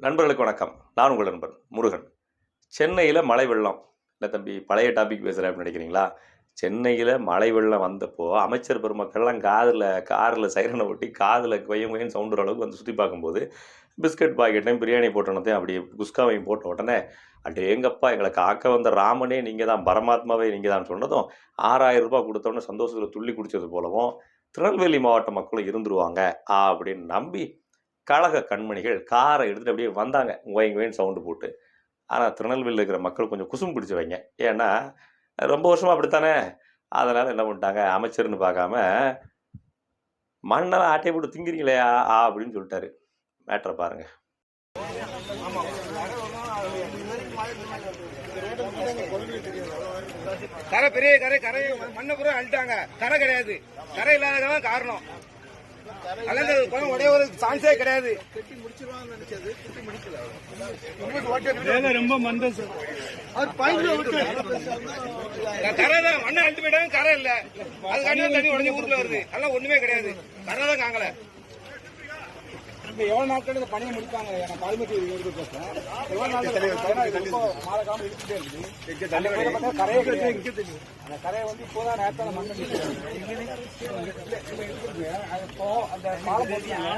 நண்பர்களுக்கு வணக்கம். நான் உங்கள் நண்பன் முருகன். சென்னையில் மழை வெள்ளம். இல்லை தம்பி பழைய டாபிக் பேசுகிறேன் அப்படின்னு நினைக்கிறீங்களா? சென்னையில் மழை வெள்ளம் வந்தப்போ அமைச்சர் பெருமக்கள்லாம் காதில் காரில் சைரனை ஒட்டி காதில் கொய்யம் கொய்யன்னு சவுண்டுற அளவுக்கு வந்து சுற்றி பார்க்கும்போது பிஸ்கட் பாக்கெட்டையும் பிரியாணி போட்டனத்தையும் அப்படி குஸ்காவையும் போட்ட உடனே அடேங்கப்பா எங்களை காக்க வந்த ராமனே நீங்கள் தான் பரமாத்மாவே நீங்கள் தான் சொன்னதும் ஆறாயிரம் ரூபாய் கொடுத்தோன்னே சந்தோஷத்தில் துள்ளி குடித்தது போலவும் திருநெல்வேலி மாவட்ட மக்களும் இருந்துருவாங்க அப்படின்னு நம்பி கழக கண்மணிகள் காரை எடுத்துட்டு அப்படியே வந்தாங்க. ஒயங்க சவுண்டு போட்டு. ஆனால் திருநெல்வேலியில் இருக்கிற மக்கள் கொஞ்சம் குசும் பிடிச்சி வைங்க ஏன்னா ரொம்ப வருஷமாக அப்படித்தானே? அதனால் என்ன பண்ணிட்டாங்க? அமைச்சர்னு பார்க்காம மண்ணெல்லாம் ஆட்டையை போட்டு திங்கிறீங்களே ஆ அப்படின்னு சொல்லிட்டாரு. மேட்ரை பாருங்கள் கரை பெரிய கரை கரை மண்ணை பூரா அழிட்டாங்க கரை கிடையாது. கரை இல்லாததான் காரணம். அல்லது குளம் ஒரு சான்ஸே கிடையாது. வேலை ரொம்ப மந்தம் சார். கரை தான் மண்ணை அழிட்டு போயிட்டாங்க கரை இல்ல. அதுக்காண்டி தண்ணி உடஞ்சி ஊருக்குள்ள வருது. அதெல்லாம் ஒண்ணுமே கிடையாது. கரை தான் காங்கல. எவ்வளவு நாட்கள் இந்த பணியை முடிப்பாங்க? நான் பால்மட்டி பேசுறேன் எவ்வளவு நாள் ரொம்ப மாறக்காம இழுத்துட்டே இருக்குது. கரையே கிடையாது அந்த கரையை வந்து இப்போதான் நேரத்தால மண் இப்போ அந்த பாலம் போட்டீங்கன்னா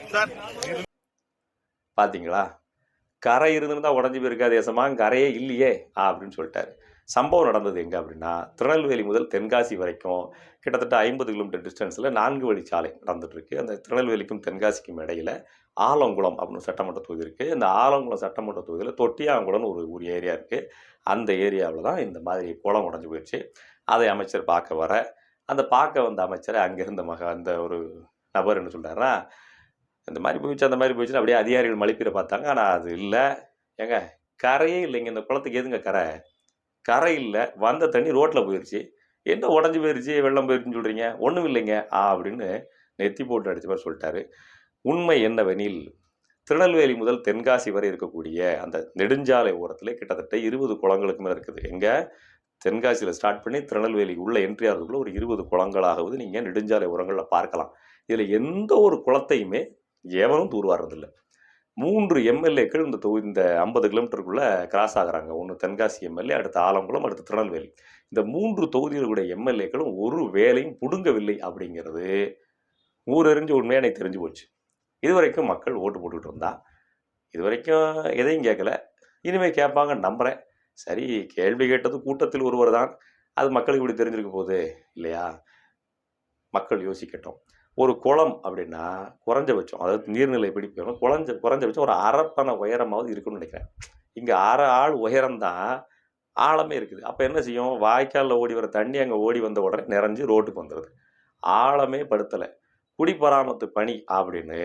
இப்ப பார்த்தீங்களா கரை இருந்திருந்தா உடஞ்சி போயிருக்கா தேசமா கரையே இல்லையே ஆ அப்படின்னு சொல்லிட்டாரு. சம்பவம் நடந்தது எங்கே அப்படின்னா திருநெல்வேலி முதல் தென்காசி வரைக்கும் கிட்டத்தட்ட ஐம்பது கிலோமீட்டர் டிஸ்டன்ஸில் நான்கு வழி சாலை நடந்துட்டு அந்த திருநெல்வேலிக்கும் தென்காசிக்கும் இடையில ஆலங்குளம் அப்படின்னு சட்டமன்ற தொகுதி இருக்குது இந்த ஆலங்குளம் சட்டமன்ற தொகுதியில் தொட்டியாங்குளம்னு ஒரு ஒரு ஏரியா இருக்குது அந்த ஏரியாவில் தான் இந்த மாதிரி குளம் உடஞ்சி போயிடுச்சு. அதை அமைச்சர் பார்க்க வர அந்த பார்க்க வந்த அமைச்சரை அங்கிருந்த மக அந்த ஒரு நபர் என்ன சொல்கிறாருன்னா இந்த மாதிரி போயிடுச்சு அந்த மாதிரி போயிடுச்சுன்னு அப்படியே அதிகாரிகள் மலிப்பிட பார்த்தாங்க. ஆனால் அது இல்லை. ஏங்க கரையே இல்லைங்க. இந்த குளத்துக்கு எதுங்க கரை? கரை இல்லை வந்த தண்ணி ரோட்டில் போயிடுச்சு என்ன உடஞ்சி போயிடுச்சு வெள்ளம் போயிடுச்சுன்னு சொல்கிறீங்க ஒன்றும் இல்லைங்க. ஆ அப்படின்னு நெத்தி போட்டு அடித்த மாதிரி சொல்லிட்டாரு. உண்மை என்னவெனில் திருநெல்வேலி முதல் தென்காசி வரை இருக்கக்கூடிய அந்த நெடுஞ்சாலை ஓரத்தில் கிட்டத்தட்ட இருபது குளங்களுக்கு மேலே இருக்குது. எங்கே? தென்காசியில் ஸ்டார்ட் பண்ணி திருநெல்வேலி உள்ள என்ட்ரி ஆகிறதுக்குள்ள ஒரு இருபது குளங்களாகவது நீங்கள் நெடுஞ்சாலை உரங்களில் பார்க்கலாம். இதில் எந்த ஒரு குளத்தையுமே எவனும் தூர்வாடுறதில்லை மூன்று எம்எல்ஏக்கள் இந்த தொகுதி இந்த ஐம்பது கிலோமீட்டருக்குள்ளே கிராஸ் ஆகுறாங்க. ஒன்று தென்காசி எம்எல்ஏ அடுத்து ஆலங்குளம் அடுத்து திருநெல்வேலி. இந்த மூன்று தொகுதிகளுடைய எம்எல்ஏக்களும் ஒரு வேலையும் புடுங்கவில்லை அப்படிங்கிறது. ஊரறிஞ்சு உண்மையாக எனக்கு தெரிஞ்சு போச்சு. இதுவரைக்கும் மக்கள் ஓட்டு போட்டுக்கிட்டு இருந்தா. இது வரைக்கும் எதையும் கேட்கல இனிமேல் கேட்பாங்கன்னு நம்புகிறேன் சரி கேள்வி கேட்டது கூட்டத்தில் ஒருவர் தான் அது மக்களுக்கு இப்படி தெரிஞ்சிருக்க போகுது இல்லையா? மக்கள் யோசிக்கட்டும். ஒரு குளம் அப்படின்னா குறைஞ்சபட்சம் அதாவது நீர்நிலை பிடிக்கணும் குறைஞ்ச குறைஞ்சபட்சம் ஒரு அரப்பனை உயரமாவது இருக்குன்னு நினைக்கிறேன். இங்கே அரை ஆள் உயரம்தான் ஆழமே இருக்குது. அப்போ என்ன செய்யும்? வாய்க்காலில் ஓடி வர தண்ணி அங்கே ஓடி வந்த உடனே நிறைஞ்சு ரோட்டுக்கு வந்துடுது ஆழமே படுத்தலை. குடிபராமத்து பணி அப்படின்னு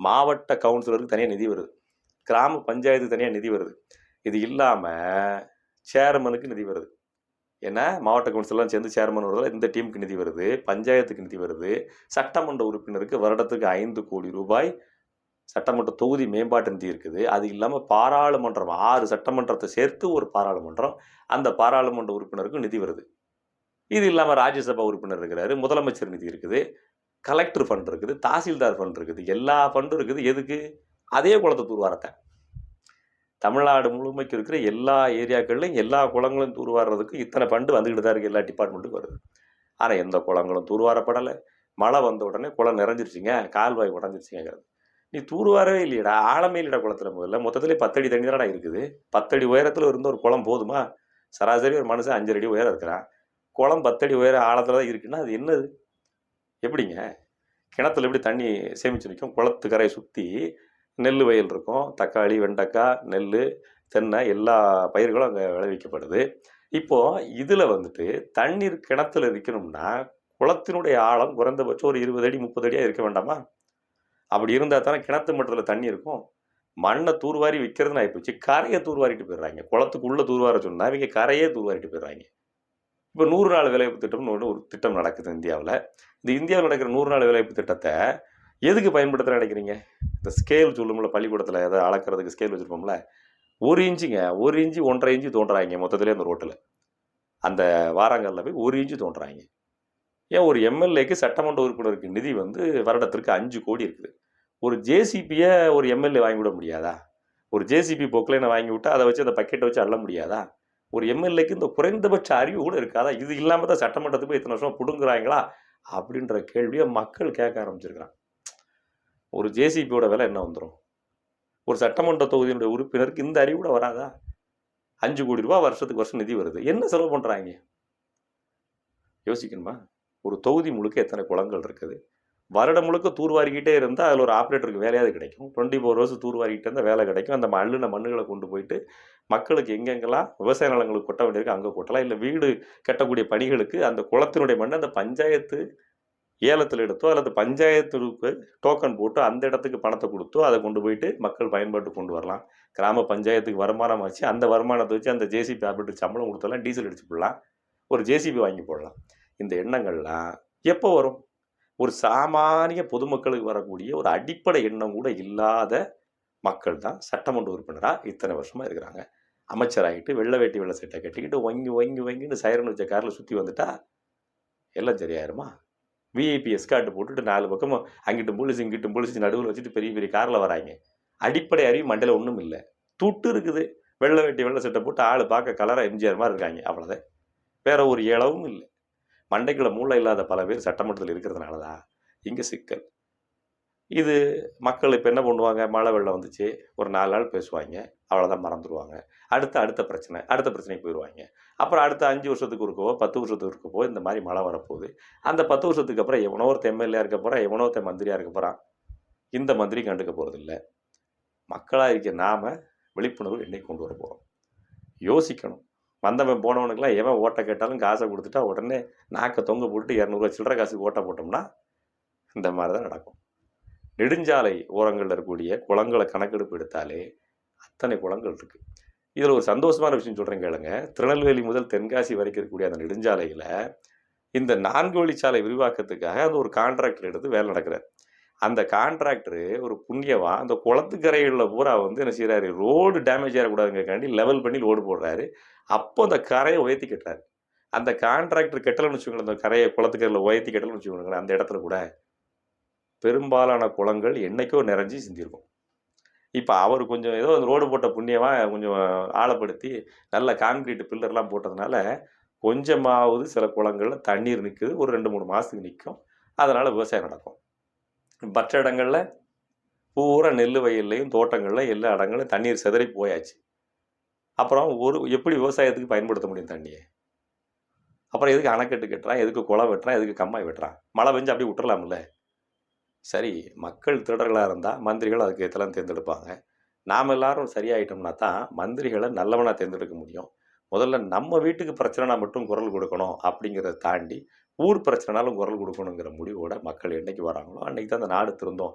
மாவட்ட கவுன்சிலருக்கு தனியாக நிதி வருது. கிராம பஞ்சாயத்து தனியாக நிதி வருது. இது இல்லாமல் சேர்மனுக்கு நிதி வருது. ஏன்னா மாவட்ட கவுன்சிலெலாம் சேர்ந்து சேர்மன் வருவதால் இந்த டீமுக்கு நிதி வருது பஞ்சாயத்துக்கு நிதி வருது. சட்டமன்ற உறுப்பினருக்கு வருடத்துக்கு ஐந்து கோடி ரூபாய் சட்டமன்ற தொகுதி மேம்பாட்டு நிதி இருக்குது. அது இல்லாமல் பாராளுமன்றம் ஆறு சட்டமன்றத்தை சேர்த்து ஒரு பாராளுமன்றம் அந்த பாராளுமன்ற உறுப்பினருக்கு நிதி வருது. இது இல்லாமல் ராஜ்யசபா உறுப்பினர் இருக்கிறாரு முதலமைச்சர் நிதி இருக்குது கலெக்டர் ஃபண்ட் இருக்குது தாசில்தார் ஃபண்ட் இருக்குது எல்லா ஃபண்டும் இருக்குது. எதுக்கு? அதே குளத்தை தூர்வாரத்தை தமிழ்நாடு முழுமைக்கு இருக்கிற எல்லா ஏரியாக்கள்லையும் எல்லா குளங்களும் தூர்வாடுறதுக்கு இத்தனை ஃபண்டு வந்துக்கிட்டு தான் இருக்குது எல்லா டிபார்ட்மெண்ட்டுக்கும் வருது. ஆனால் எந்த குளங்களும் தூர்வாரப்படலை. மழை வந்த உடனே குளம் நிறைஞ்சிருச்சிங்க. கால்வாய் உடஞ்சிருச்சிங்கிறது. நீ தூர்வாரவே இல்லையடா. ஆழமே இல்லைடா குளத்துல முதல்ல மொத்தத்திலே பத்தடி தண்ணி தானடா இருக்குது. பத்தடி உயரத்தில் இருந்த ஒரு குளம் போதுமா? சராசரி ஒரு மனுஷன் அஞ்சு அடி உயரம் இருக்கிறான். குளம் பத்தடி உயர ஆழத்தில் தான் இருக்குன்னா அது என்னது? எப்படிங்க? கிணத்துல எப்படி தண்ணி சேமிச்சு நிற்கும் குளத்து கரையை சுற்றி நெல் வயல் இருக்கும். தக்காளி வெண்டைக்காய் நெல் தென்னை எல்லா பயிர்களும் அங்கே விளைவிக்கப்படுது. இப்போது இதில் வந்துட்டு தண்ணீர் கிணத்துல இருக்கணும்னா குளத்தினுடைய ஆழம் குறைந்தபட்சம் ஒரு இருபது அடி முப்பது அடியாக இருக்க வேண்டாமா? அப்படி இருந்தால் தானே கிணத்து மட்டத்தில் தண்ணி இருக்கும். மண்ணை தூர்வாரி விற்கிறதுன்னு ஆகிப்போச்சு கரையை தூர்வாரிட்டு போயிடுறாங்க. குளத்துக்குள்ளே தூர்வார சொன்னால் இவங்க கரையே தூர்வாரிட்டு போயிடுறாங்க. இப்போ நூறு நாள் வேலைவாய்ப்பு திட்டம்னு ஒன்று ஒரு திட்டம் நடக்குது இந்தியாவில். இந்த இந்தியாவில் நடக்கிற நூறு நாள் வேலைவாய்ப்பு திட்டத்தை எதுக்கு பயன்படுத்த நினைக்கிறீங்க? இந்த ஸ்கேல் சொல்லும்ல பள்ளிக்கூடத்தில் எதை அளக்கிறதுக்கு ஸ்கேல் வச்சுருப்போம்ல ஒரு இன்ச்சுங்க ஒரு இன்ச்சு ஒன்றரை இன்ச்சு தோன்றாங்க மொத்தத்திலே அந்த ரோட்டில் அந்த வாரங்களில் போய் ஒரு இன்ச்சு தோன்றாங்க. ஏன் ஒரு எம்எல்ஏக்கு சட்டமன்ற உறுப்பினருக்கு நிதி வந்து வருடத்திற்கு அஞ்சு கோடி இருக்குது. ஒரு ஜேசிபியை ஒரு எம்எல்ஏ வாங்கி விட முடியாதா? ஒரு ஜேசிபி பொக்லைனை வாங்கி விட்டால் அதை வச்சு அந்த பக்கெட்டை வச்சு அள்ள முடியாதா? ஒரு எம்எல்ஏக்கு இந்த குறைந்தபட்ச அறிவு கூட இருக்காதா? இது இல்லாமல் தான் சட்டமன்றத்துக்கு போய் இத்தனை வருஷம் பிடுங்குறாங்களா? அப்படின்ற கேள்வியை மக்கள் கேட்க ஆரம்பிச்சிருக்கிறான் ஒரு ஜேசிபியோட விலை என்ன வந்துடும் ஒரு சட்டமன்ற தொகுதியினுடைய உறுப்பினருக்கு இந்த அறிவு கூட வராதா? அஞ்சு கோடி ரூபாய் வருஷத்துக்கு வருஷம் நிதி வருது. என்ன செலவு பண்ணுறாங்க யோசிக்கணுமா? ஒரு தொகுதி முழுக்க எத்தனை குளங்கள் இருக்குது? வருடம் முழுக்க தூர்வாரிக்கிட்டே இருந்தால் அதில் ஒரு ஆப்ரேட்டருக்கு வேலையாவது கிடைக்கும். டுவெண்ட்டி ஃபோர் ஹவர்ஸ் தூர்வாரிக்கிட்டே இருந்தால் வேலை கிடைக்கும். அந்த மண்ணின மண்ணுகளை கொண்டு போயிட்டு மக்களுக்கு எங்கெங்கெல்லாம் விவசாய நிலங்களுக்கு கொட்ட வேண்டியிருக்கு அங்கே கொட்டலாம். இல்லை வீடு கட்டக்கூடிய பணிகளுக்கு அந்த குளத்தினுடைய மண்ணை அந்த பஞ்சாயத்து ஏலத்தில் எடுத்தோ அல்லது பஞ்சாயத்துக்கு டோக்கன் போட்டு அந்த இடத்துக்கு பணத்தை கொடுத்தோ அதை கொண்டு போயிட்டு மக்கள் பயன்பாட்டு கொண்டு வரலாம். கிராம பஞ்சாயத்துக்கு வருமானம் வச்சு அந்த வருமானத்தை வச்சு அந்த ஜேசிபி ஆப்ரேட்டர் சம்பளம் கொடுத்தலாம் டீசல் அடிச்சு போடலாம். ஒரு ஜேசிபி வாங்கி போடலாம். இந்த எண்ணங்கள்லாம் எப்போ வரும்? ஒரு சாமானிய பொதுமக்களுக்கு வரக்கூடிய ஒரு அடிப்படை எண்ணம் கூட இல்லாத மக்கள் தான் சட்டமன்ற உறுப்பினராக இத்தனை வருஷமாக இருக்கிறாங்க. அமைச்சராகிட்டு வெள்ளை வேட்டி வெள்ளை சட்டை கட்டிக்கிட்டு வங்கி வங்கி வங்கின்னு சைரன் வச்ச காரில் சுற்றி வந்துட்டா எல்லாம் சரியாயிருமா? விஐபி எஸ்கார்ட் போட்டுட்டு நாலு பக்கமும் அங்கிட்டும் போலீஸ் இங்கிட்டும் போலீஸ் நடுவில் வச்சுட்டு பெரிய பெரிய காரில் வராங்க. அடிப்படை அறிவு மண்டையில் ஒன்றும் இல்லை. துட்டு இருக்குது. வெள்ளை வெட்டி வெள்ளை சட்டை போட்டு ஆள் பார்க்க கலராக எம்ஜிஆர் மாதிரி இருக்காங்க. அவ்வளோதான் வேற ஒரு இளவும் இல்லை. மண்டைக்குள்ள மூளை இல்லாத பல பேர் சட்டமன்றத்தில் இருக்கிறதுனால தான் இங்கே சிக்கல். இது மக்கள் இப்போ என்ன பண்ணுவாங்க? மழை வெள்ளம் வந்துச்சு. ஒரு நாலு நாள் பேசுவாங்க. அவ்வளோதான் மறந்துடுவாங்க அடுத்த அடுத்த பிரச்சனை அடுத்த பிரச்சனைக்கு போயிடுவாங்க அப்புறம் அடுத்த அஞ்சு வருஷத்துக்கு இருக்கவோ பத்து வருஷத்துக்கு இருக்கவோ இந்த மாதிரி மழை வரப்போகுது. அந்த பத்து வருஷத்துக்கு அப்புறம் எவனோ ஒருத்த எம்எல்ஏ இருக்க போகிறான் எவனோ ஒருத்த மந்திரியாக இருக்க போகிறான் இந்த மந்திரி கண்டுக்க போகிறதில்ல மக்களாக இருக்க நாம் விழிப்புணர்வு என்னைக்கு கொண்டு வர போகிறோம் யோசிக்கணும். வந்தவன் போனவனுக்கெல்லாம் எவன் ஓட்டை கேட்டாலும் காசை கொடுத்துட்டா உடனே நாக்கை தொங்க போட்டு இரநூறுவா சில்லற காசுக்கு ஓட்டை போட்டோம்னா இந்த மாதிரி தான் நடக்கும். நெடுஞ்சாலை ஓரங்களில் இருக்கக்கூடிய குளங்களை கணக்கெடுப்பு எடுத்தாலே அத்தனை குளங்கள் இருக்குது இதில் ஒரு சந்தோஷமான விஷயம் சொல்கிறேன் கேளுங்க. திருநெல்வேலி முதல் தென்காசி வரைக்கும் இருக்கக்கூடிய அந்த நெடுஞ்சாலையில் இந்த நான்கு வழிச்சாலை விரிவாக்கத்துக்காக அந்த ஒரு கான்ட்ராக்டர் எடுத்து வேலை நடக்கிறார். அந்த கான்ட்ராக்டரு ஒரு புண்ணியவா அந்த குளத்துக்கரைகளில் பூரா வந்து என்ன செய்கிறாரு ரோடு டேமேஜ் ஆகக்கூடாதுங்கிறக்காண்டி லெவல் பண்ணி ரோடு போடுறாரு. அப்போ அந்த கரையை உயர்த்தி கட்டுறாரு. அந்த கான்ட்ராக்டர் கெட்டலன்னு வச்சுக்கோங்களேன் அந்த கரையை குளத்துக்கரையில் உயர்த்தி கெட்டலன்னு வச்சுக்கோங்களேன் அந்த இடத்துல கூட பெரும்பாலான குளங்கள் என்றைக்கோ நிறைஞ்சி சிந்திருக்கும். இப்போ அவர் கொஞ்சம் ஏதோ அந்த ரோடு போட்ட புண்ணியமாக கொஞ்சம் ஆழப்படுத்தி நல்ல கான்கிரீட் பில்லர்லாம் போட்டதுனால கொஞ்சமாவது சில குளங்கள்ல தண்ணீர் நிற்குது ஒரு ரெண்டு மூணு மாதத்துக்கு நிற்கும் அதனால் விவசாயம் நடக்கும். மற்ற இடங்களில் பூரா நெல் வயல்லையும் தோட்டங்களில் எல்லா இடங்களும் தண்ணீர் சிதறி போயாச்சு. அப்புறம் ஒரு எப்படி விவசாயத்துக்கு பயன்படுத்த முடியும் தண்ணியை? அப்புறம் எதுக்கு அணைக்கட்டு கட்டுறான்? எதுக்கு குளம் வெட்டுறான்? எதுக்கு கம்மாய் வெட்டுறான்? மழை பெஞ்சு அப்படியே விட்டுறலாம்ல? சரி மக்கள் திருடர்களாக இருந்தால் மந்திரிகள் அதுக்கு இதெல்லாம் தேர்ந்தெடுப்பாங்க. நாம் எல்லாரும் சரியாயிட்டோம்னா தான் மந்திரிகளை நல்லவனாக தேர்ந்தெடுக்க முடியும். முதல்ல நம்ம வீட்டுக்கு பிரச்சனைனா மட்டும் குரல் கொடுக்கணும் அப்படிங்கிறத தாண்டி ஊர் பிரச்சனைனாலும் குரல் கொடுக்கணுங்கிற முடிவோட மக்கள் என்னைக்கு வராங்களோ அன்றைக்கி தான் அந்த நாடு திருந்தோம்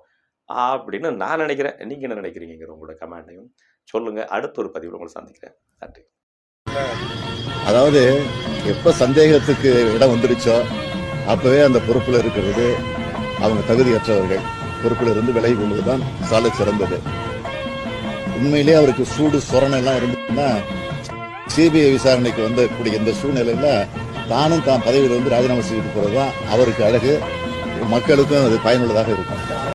அப்படின்னு நான் நினைக்கிறேன். நீங்கள் என்ன நினைக்கிறீங்கிற உங்களோட கமெண்டையும் சொல்லுங்கள் அடுத்த ஒரு பதிவில் உங்களை சந்திக்கிறேன். நன்றி. அதாவது எப்போ சந்தேகத்துக்கு இடம் வந்துருச்சோ அப்போவே அந்த பொறுப்பில் இருக்கிறது. அவங்க தகுதியற்றவர்கள். பொறுப்புல இருந்து விலகி கொள்வதுதான் சால சிறந்தது. உண்மையிலேயே அவருக்கு சூடு சொரணை எல்லாம் இருந்ததுன்னா சிபிஐ விசாரணைக்கு வந்தக்கூடிய இந்த சூழ்நிலையில தானும் தான் பதவியில் வந்து ராஜினாமா செய்து போறதுதான் அவருக்கு அழகு. மக்களுக்கும் அது பயனுள்ளதாக இருக்கும்.